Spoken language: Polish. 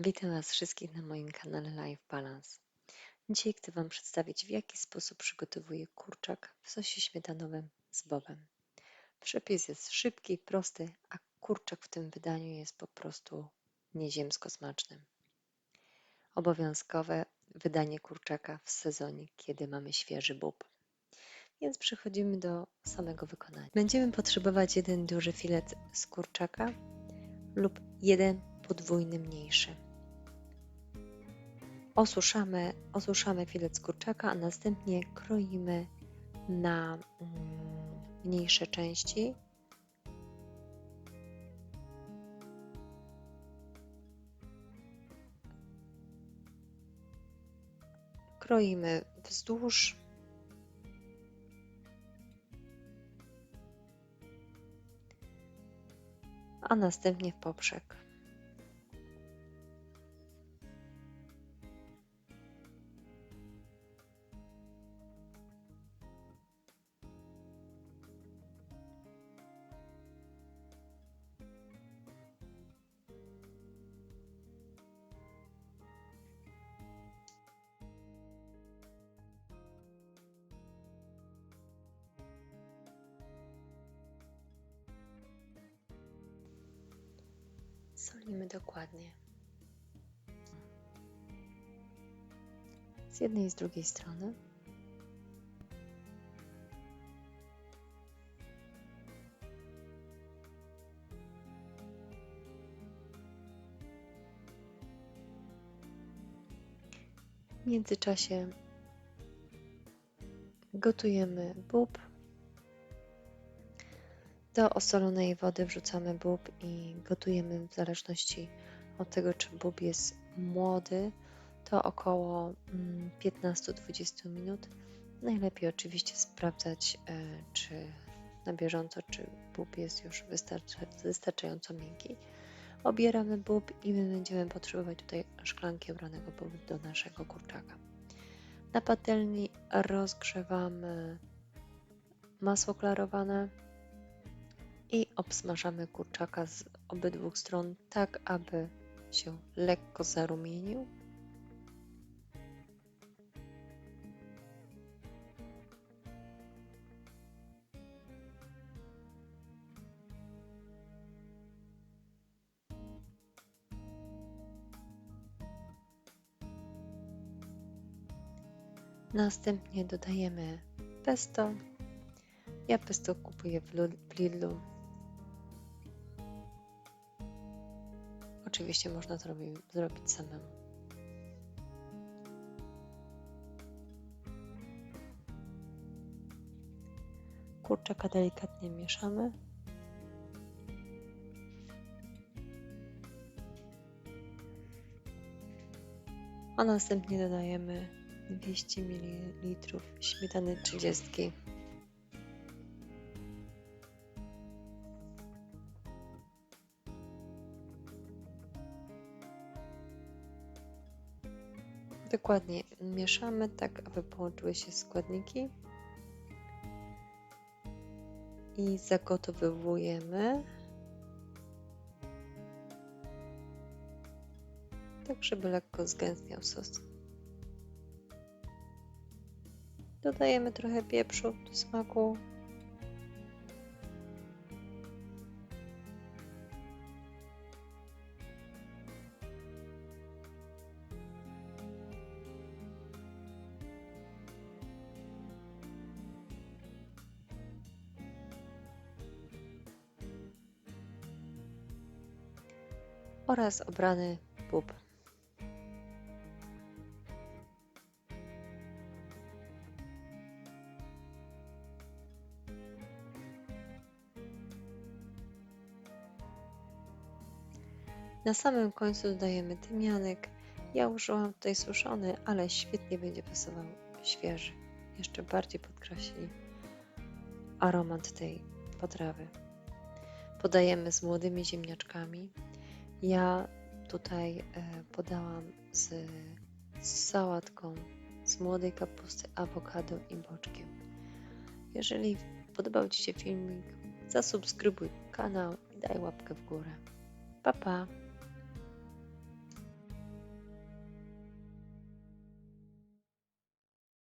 Witam Was wszystkich na moim kanale Life Balance. Dzisiaj chcę Wam przedstawić, w jaki sposób przygotowuję kurczak w sosie śmietanowym z bobem. Przepis jest szybki, prosty, a kurczak w tym wydaniu jest po prostu nieziemsko smaczny. Obowiązkowe wydanie kurczaka w sezonie, kiedy mamy świeży bób. Więc przechodzimy do samego wykonania. Będziemy potrzebować jeden duży filet z kurczaka lub jeden podwójny mniejszy. Osuszamy, osuszamy filet kurczaka, a następnie kroimy na mm, mniejsze części. Kroimy wzdłuż a następnie w poprzek. Solimy dokładnie. Z jednej i z drugiej strony. W międzyczasie gotujemy bób. Do osolonej wody wrzucamy bób i gotujemy w zależności od tego, czy bób jest młody, to około 15-20 minut. Najlepiej oczywiście sprawdzać, e, czy na bieżąco, czy bób jest już wystarczająco miękki. Obieramy bób i my będziemy potrzebować tutaj szklanki obranego bubu do naszego kurczaka. Na patelni rozgrzewamy masło klarowane i obsmażamy kurczaka z obydwu stron tak, aby się lekko zarumienił. Następnie dodajemy pesto. Ja pesto kupuję w Lidlu Oczywiście można to robi, zrobić samemu. Kurczaka delikatnie mieszamy. A następnie dodajemy 200 ml śmietany 30. Dokładnie. Mieszamy tak, aby połączyły się składniki. I zagotowujemy. Tak, żeby lekko zgęstniał sos. Dodajemy trochę pieprzu do smaku oraz obrany bób. Na samym końcu dodajemy tymianek. Ja użyłam tutaj suszony, ale świetnie będzie pasował świeży. Jeszcze bardziej podkreśli aromat tej potrawy. Podajemy z młodymi ziemniaczkami. Ja tutaj e, podałam z, z sałatką z młodej kapusty, awokado i boczkiem. Jeżeli podobał Ci się filmik, zasubskrybuj kanał i daj łapkę w górę. Pa, pa!